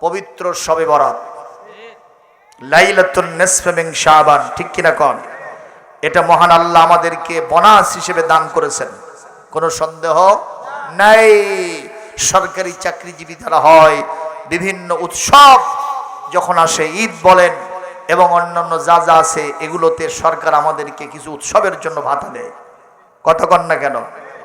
পবিত্র সবে বরাত। লাইলাতুন নিসফে মিন শাবান, ঠিক কিনা কন? এটা মহান আল্লাহ আমাদেরকে বোনাস হিসেবে দান করেছেন। কোনো সন্দেহ নাই। সরকারি চাকরিজীবী তারা হয়, বিভিন্ন উৎসব যখন আসে, ঈদ বলেন, এবং অন্যান্য যা যা আছে, এগুলোতে সরকার আমাদেরকে কিছু উৎসবের জন্য ভাতা দেয়। কতক্ষণ না কেন?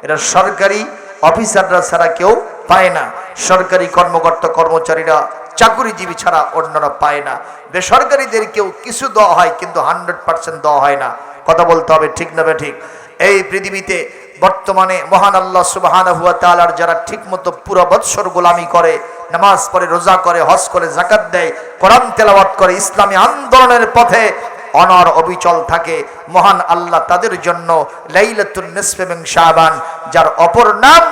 এটা সরকারি অফিসাররা ছাড়া কেউ পায় না। সরকারি কর্মকর্তা কর্মচারীরা চাকরিজীবী ছাড়া অন্যরা পায় না। বেসরকারিদেরকেও কিছু দেওয়া হয়, কিন্তু হান্ড্রেড পার্সেন্ট দেওয়া হয় না। কথা বলতে হবে, ঠিক না ঠিক? এই পৃথিবীতে বর্তমানে মহান আল্লাহ সুবাহান হুয়া তালার যারা ঠিক মতো পুরো বৎসর গোলামি করে, নামাজ পড়ে, রোজা করে, হজ করে জাকাত দেয়, কোরআন তেলাওয়াত করে, ইসলামী আন্দোলনের পথে অনর অবিচল থাকে। মহান আল্লাহ তাদের জন্য লাইলাতুল নিসফে শাবান, যার অপর নাম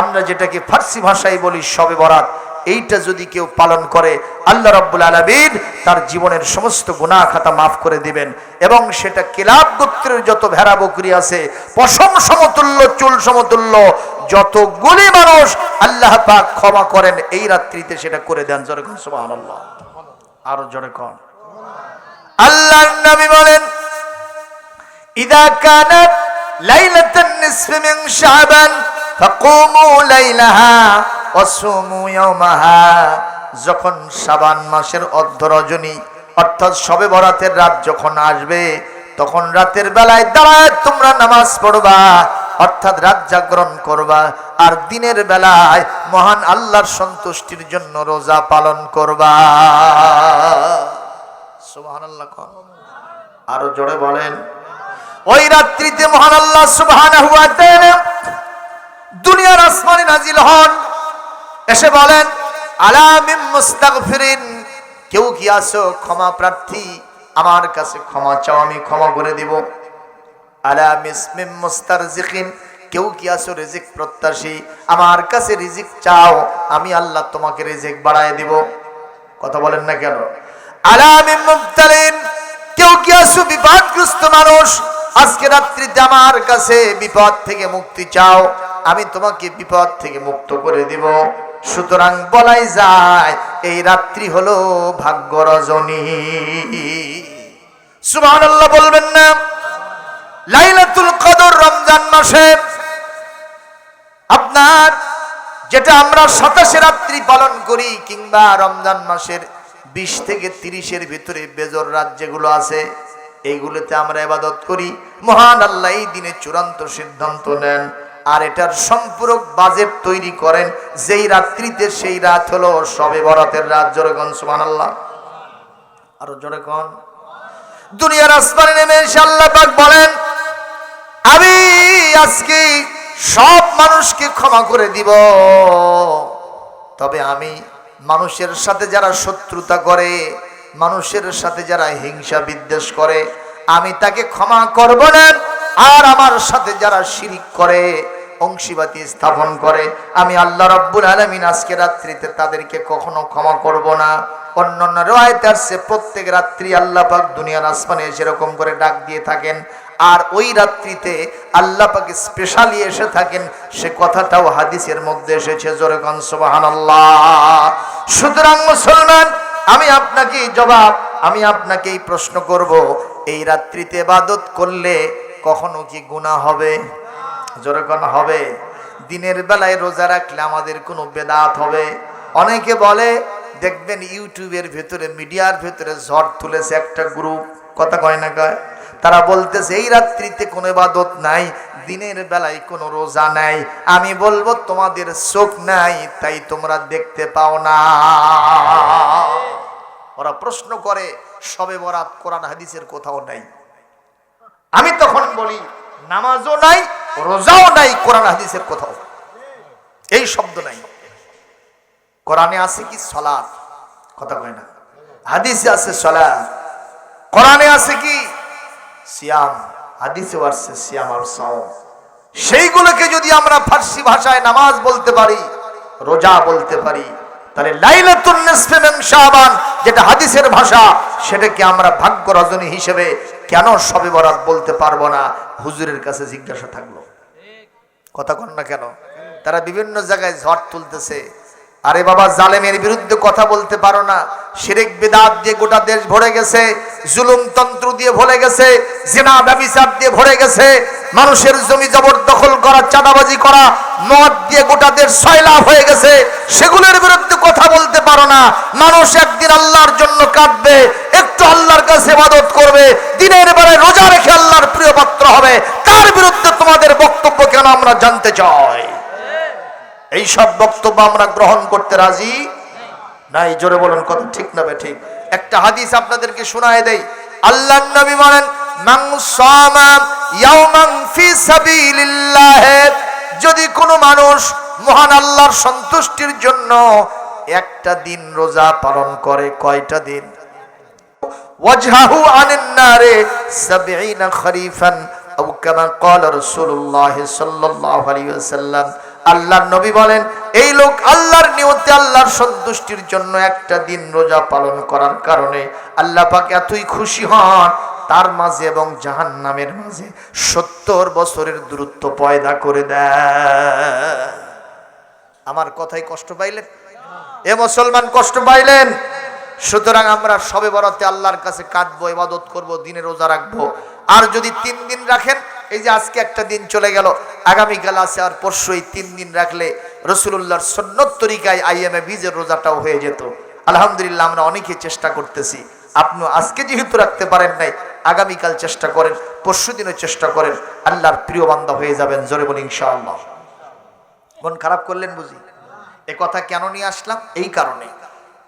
আমরা যেটাকে ফার্সি ভাষায় বলি শবে বরাত। এইটা যদি কেউ পালন করে, আল্লাহ রব্বুল আলমিন তার জীবনের সমস্ত গুনাহ খাতা মাফ করে দিবেন। এবং সেটা কেলাব গোত্রের যত ভেড়া বকরি আছে, পশম সমতুল্য, চুল সমতুল্য যতগুলি মানুষ, আল্লাহ পাক ক্ষমা করেন। এই রাত্রিতে সেটা করে দেন জোরে কোন, সুবহানাল্লাহ। আরও জোরে কোন। আল্লাহর নবী বলেন, ইদা কানাত লাইলাতুন নিসফি মিন শাবান, ফাকুমু লাইলাহা। যখন শাবান মাসের অর্ধ রজনী অর্থাৎ শবে বরাতের রাত যখন আসবে, তখন রাতের বেলায় দাঁড়ায় তোমরা নামাজ পড়বা, অর্থাৎ রাত জাগরণ করবা, আর দিনের বেলায় মহান আল্লাহর সন্তুষ্টির জন্য রোজা পালন করবা। আরও জোরে বলেন। ওই রাত্রিতে মহান আল্লাহ তাআলা দুনিয়ার আসমানে নাজিল হন। এসে বলেন আলামিম মুস্তাগফিরিন, কেউ কি আছো ক্ষমা প্রার্থী? আমার কাছে ক্ষমা চাও, আমি ক্ষমা করে দিব। আলাম ইসমিম মুস্তারজিকিন, কেউ কি আছো রিজিক প্রত্যাশী? আমার কাছে রিজিক চাও, আমি আল্লাহ তোমাকে রিজিক বাড়ায় দিব। কথা বলেন না কেন? আলামিম মুবতালিন, কেউ কি আছো বিপদগ্রস্ত মানুষ? আজকে রাত্রিতে আমার কাছে বিপদ থেকে মুক্তি চাও, আমি তোমাকে বিপদ থেকে মুক্ত করে দিব। সুতরাং বলাই যায়, এই রাত্রি হলো ভাগ্য রজনী। সুবহানাল্লাহ বলবেন না, লাইলাতুল কদর রমজান মাসে আপনার যেটা আমরা সাতাশে রাত্রি পালন করি কিংবা রমজান মাসের বিশ থেকে তিরিশের ভিতরে বেজর রাত যেগুলো আছে, এইগুলোতে আমরা এবাদত করি। মহান আল্লাহ এই দিনে চূড়ান্ত সিদ্ধান্ত নেন। আর এটার সম্পূরক বাজেট তৈরি করেন, যেই রাত্রিতে সেই রাত হলো সবে বরাতের রাত। জোরে গন সুবহান আল্লাহ আরও জোরে দুনিয়ার আসমানে নেমে আল্লাহ পাক বলেন, আমি আজকে সব মানুষকে ক্ষমা করে দিব। তবে আমি মানুষের সাথে যারা শত্রুতা করে, মানুষের সাথে যারা হিংসা বিদ্বেষ করে, আমি তাকে ক্ষমা করব না। আর আমার সাথে যারা শিরিক করে অংশীবাতি স্থাপন করে। আমি আল্লাহ রব্বুল আলমিন আজকে রাত্রিতে তাদেরকে কখনো ক্ষমা করব না। অন্যান্য রয়েতে আসছে, প্রত্যেক রাত্রি আল্লাহ পাক দুনিয়ার আসমানে সেরকম করে ডাক দিয়ে থাকেন, আর ওই রাত্রিতে আল্লাহ পাকে স্পেশালি এসে থাকেন, সে কথাটাও হাদিসের মধ্যে এসেছে, জোরে কনসবাহান সুতরাং মুসলমান, আমি আপনাকে জবাব, আমি আপনাকে এই প্রশ্ন করব, এই রাত্রিতে ইবাদত করলে কখনো কি গুনাহ হবে? জোরে কোন হবে। দিনের বেলায় রোজা রাখলে আমাদের কোনো বেদাত হবে। অনেকে বলে, দেখবেন ইউটিউবের ভেতরে, মিডিয়ার ভেতরে ঝড় তুলেছে একটা গ্রুপ। কথা কয় না কয়? তারা বলতেছে, এই রাত্রিতে কোনো ইবাদত নাই, দিনের বেলায় কোনো রোজা নাই। আমি বলব, তোমাদের চোখ নাই, তাই তোমরা দেখতে পাও না। ওরা প্রশ্ন করে, সবে বরাত কোরআন হাদিসের কোথাও নাই? আমি তখন বলি, নামাজও নাই রোজাও নাই, কোরআন হাদিসের কোথাও এই শব্দ নাই। কোরআনে আছে কি? সলাৎ কথা কয় না। হাদিসে আছে সলাৎ কোরআনে আছে কি? সিয়াম। হাদিসে আসছে সিয়াম আর সাওম। সেইগুলোকে যদি আমরা ফার্সি ভাষায় নামাজ বলতে পারি, রোজা বলতে পারি, তাহলে লাইলাতুন নিসফে মিন যেটা হাদিসের ভাষা সেটাকে আমরা ভাগ্য রজনী হিসেবে কেন সবে বরাত বলতে পারব না? হুজুরের কাছে জিজ্ঞাসা থাকল। কথা কন না কেন? তারা বিভিন্ন জায়গায় ঝড় তুলতেছে। আরে বাবা, জালেমের বিরুদ্ধে কথা বলতে পারো না। শিরেক, বেদাত দিয়ে গোটা দেশ ভরে গেছে, জুলুম তন্ত্র দিয়ে ভরে গেছে, জেনা, ব্যবিচার দিয়ে ভরে গেছে। মানুষের জমি জবরদখল করা, চাঁদাবাজি করা, মদ দিয়ে গোটা দেশ সয়লাভ হয়ে গেছে। সেগুলোর বিরুদ্ধে কথা বলতে পারো না। মানুষ একদিন আল্লাহর জন্য কাঁদবে একটু আল্লাহর কাছে ইবাদত করবে, দিনের বেলায় রোজা রেখে আল্লাহর প্রিয় পাত্র হবে। তার বিরুদ্ধে তোমাদের বক্তব্য কেন আমরা জানতে চাই? এই সব বক্তব্য আমরা গ্রহণ করতে রাজি? নাই, জোরে বলেন, কথা ঠিক না ঠিক। একটা হাদিস আপনাদেরকে শোনায় দেই। আল্লাহ নবী বলেন যদি কোনো মানুষ মহান আল্লাহর সন্তুষ্টির জন্য একটা দিন রোজা পালন করে, কয়টা দিন? ওয়াজহাহু আনিন নারে 70 খরিফান আও কামা ক্বালা রাসূলুল্লাহ সাল্লাল্লাহু আলাইহি ওয়াসাল্লাম। আল্লাহর নবী বলেন, এই লোক আল্লাহর নিয়তে আল্লাহর সন্তুষ্টির জন্য একটা দিন রোজা পালন করার কারণে আল্লাহ পাক এতই খুশি হন, তার মাঝে এবং জাহান্নামের মাঝে সত্তর বছরের দূরত্ব পয়দা করে দেয়। আমার কথাই কষ্ট পাইলেন? এ মুসলমান কষ্ট পাইলেন? সুতরাং আমরা সবে বরাতে আল্লাহর কাছে কাঁদবো, ইবাদত করব, দিনে রোজা রাখব। আর যদি তিন দিন রাখেন, এই যে আজকে একটা দিন চলে গেল, আগামীকাল আছে আর পরশু এই তিন দিন রাখলে রসুল্লাহর সন্ন্যত তরিকায় আইএমএ বীজের রোজাটাও হয়ে যেত। আলহামদুলিল্লাহ আমরা অনেকে চেষ্টা করতেছি। আপনি আজকে যেহেতু রাখতে পারেন নাই, আগামীকাল চেষ্টা করেন, পরশু দিনও চেষ্টা করেন, আল্লাহর প্রিয় বান্দা হয়ে যাবেন, জোরে বলি ইনশাআল্লাহ। মন খারাপ করলেন বুঝি? এ কথা কেন নিয়ে আসলাম? এই কারণে।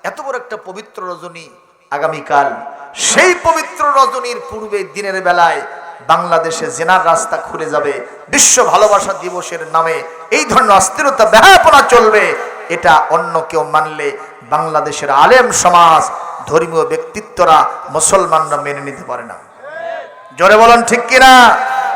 এত বড় একটা পবিত্র রজনী আগামীকাল। সেই পবিত্র রজনীর পূর্বে দিনের বেলায় বাংলাদেশে জেনার রাস্তা খুলে যাবে। বিশ্ব ভালোবাসা দিবসের নামে এই ধরনের অস্থিরতা ব্যাপনা চলবে। এটা অন্য কেউ মানলে বাংলাদেশের আলেম সমাজ, ধর্মীয় ব্যক্তিত্বরা মুসলমানরা মেনে নিতে পারে না। জোরে বলেন, ঠিক কিনা?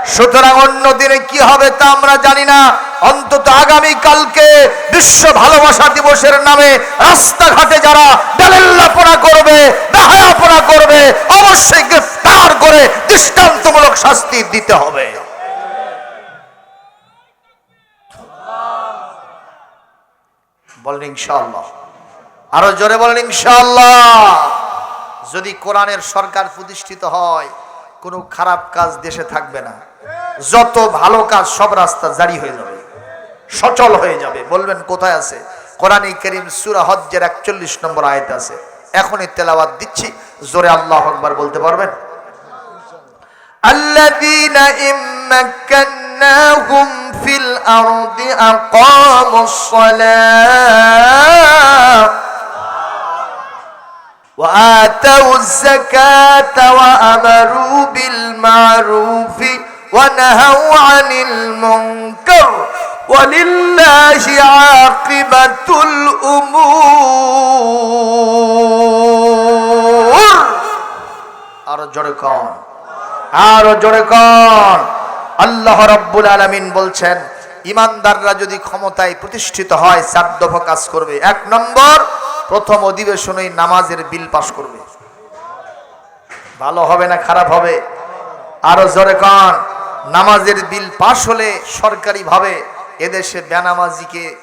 সুতরাং অন্য দিনে কি হবে তা আমরা জানি না। অন্তত আগামী কালকে বিশ্ব ভালোবাসা দিবসের নামে রাস্তাঘাটে যারা ডালেল্লাপনা করবে বেহায়াপনা করবে, অবশ্যই গ্রেফতার করে দৃষ্টান্তমূলক শাস্তি দিতে হবে। বলেন ইনশাআল্লাহ। আরও জোরে বলেন ইনশাআল্লাহ। যদি কোরআনের সরকার প্রতিষ্ঠিত হয়, কোনো খারাপ কাজ দেশে থাকবে না। যত ভালো কাজ সব রাস্তা জারি হয়ে যাবে সচল হয়ে যাবে বলবেন কোথায় আছে কোরআন করিম সুরা হজ্জের একচল্লিশ নম্বর আয়ত আছে এখনই তেলাওয়াত দিচ্ছি জোরে আল্লাহ আকবার বলতে পারবেন الذين إن مكناهم في الأرض أقاموا الصلاة وآتوا الزكاة وأمروا بالمعروف ونهوا عن المنكر ولله عاقبة الأمور আরো জোরে কন আরো জোরে কন আল্লাহ রব্বুল আলামিন বলছেন ইমানদাররা যদি ক্ষমতায় প্রতিষ্ঠিত হয় চার দফা কাজ করবে এক নম্বর প্রথম অধিবেশনেই নামাজের বিল পাশ করবে ভালো হবে না খারাপ হবে আরো জোরে কন নামাজের বিল পাশ হলে সরকারিভাবে এদেশে বেনামাজিকে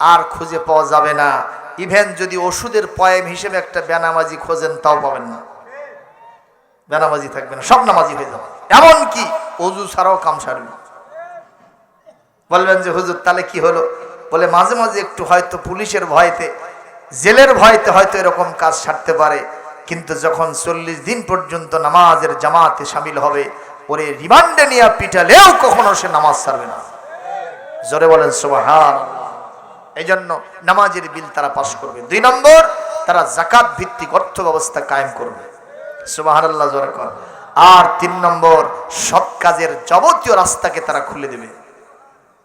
আর খুঁজে পাওয়া যাবে না। ইভেন যদি ওষুধের পয়েম হিসেবে একটা বেনামাজি খোঁজেন, তাও পাবেন না। বেনামাজি থাকবে না, সব নামাজি হয়ে যাবে। এমন কি অজু ছাড়াও কাম সারবে। বলবেন যে, হুজুর, তাহলে কি হলো? বলে, মাঝে মাঝে একটু হয়তো পুলিশের ভয়তে, জেলের ভয়তে হয়তো এরকম কাজ সারতে পারে। কিন্তু যখন চল্লিশ দিন পর্যন্ত নামাজের জামাতে সামিল হবে ওরে রিমান্ডে নিয়ে পিটালেও কখনো সে নামাজ ছাড়বে না। জোরে বলেন সোহান এই জন্য নামাজের বিল তারা পাশ করবে। দুই নম্বর, তারা জাকাত ভিত্তিক অর্থ ব্যবস্থা কায়েম করবে। সুবাহান আল্লাহ, জোরে কর। আর তিন নম্বর, সৎ কাজের যাবতীয় রাস্তাকে তারা খুলে দেবে।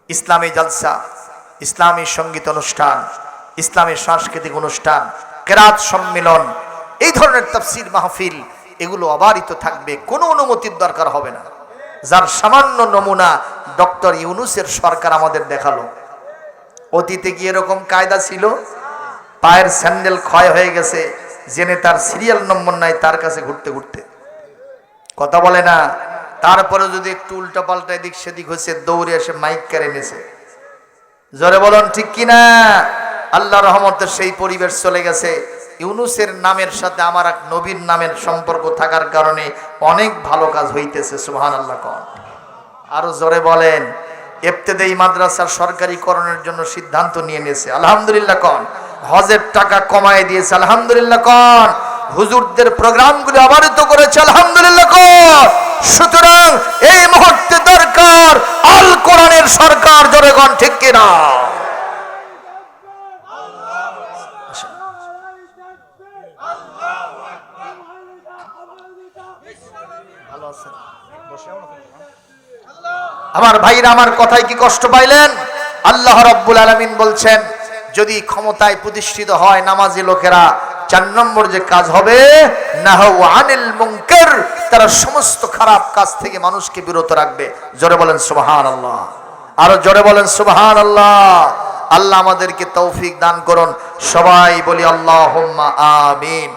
ইসলামী জলসা, ইসলামী সংগীত অনুষ্ঠান, ইসলামী সাংস্কৃতিক অনুষ্ঠান, কেরাত সম্মেলন, এই ধরনের তফসির মাহফিল এগুলো অবারিত থাকবে, কোনো অনুমতির দরকার হবে না। যার সামান্য নমুনা ডক্টর ইউনুসের সরকার আমাদের দেখাল। অতীতে কি এরকম কায়দা ছিল? পায়ের স্যান্ডেল ক্ষয় হয়ে গেছে জেনে তার সিরিয়াল নম্বর নাই তার কাছে ঘুরতে ঘুরতে। কথা বলে না, তারপরে যদি একটু উল্টা পাল্টা এদিক সেদিক হয়েছে দৌড়ে এসে মাইক কেড়ে নিয়েছে জোরে বলুন, ঠিক কিনা? আল্লাহ রহমতের সেই পরিবেশ চলে গেছে। ইউনুসের নামের সাথে আমার এক নবীর নামের সম্পর্ক থাকার কারণে অনেক ভালো কাজ হইতেছে সুহান আল্লাহ কন। আরও জোরে বলেন এফতেদেই মাদ্রাসার সরকারিকরণের জন্য সিদ্ধান্ত নিয়ে নিয়েছে, আলহামদুলিল্লাহ কন। হজের টাকা কমায় দিয়েছে, আলহামদুলিল্লাহ কন। হুজুরদের প্রোগ্রামগুলি আবারিত করেছে, আলহামদুলিল্লাহ কন। সুতরাং এই মুহূর্তে দরকার আল কোরআনের সরকার জোরে কন? আমার ভাইরা আমার কথায় কি কষ্ট পাইলেন? আল্লাহ রব্বুল আলমিন বলছেন, যদি ক্ষমতায় প্রতিষ্ঠিত হয় নামাজি লোকেরা, চার নম্বর যে কাজ হবে আনিল তারা সমস্ত খারাপ কাজ থেকে মানুষকে বিরত রাখবে। জোরে বলেন সুবহান আল্লাহ আরও জোরে বলেন সুবহান আল্লাহ আল্লাহ আমাদেরকে তৌফিক দান করুন। সবাই বলি আল্লাহ আমিন।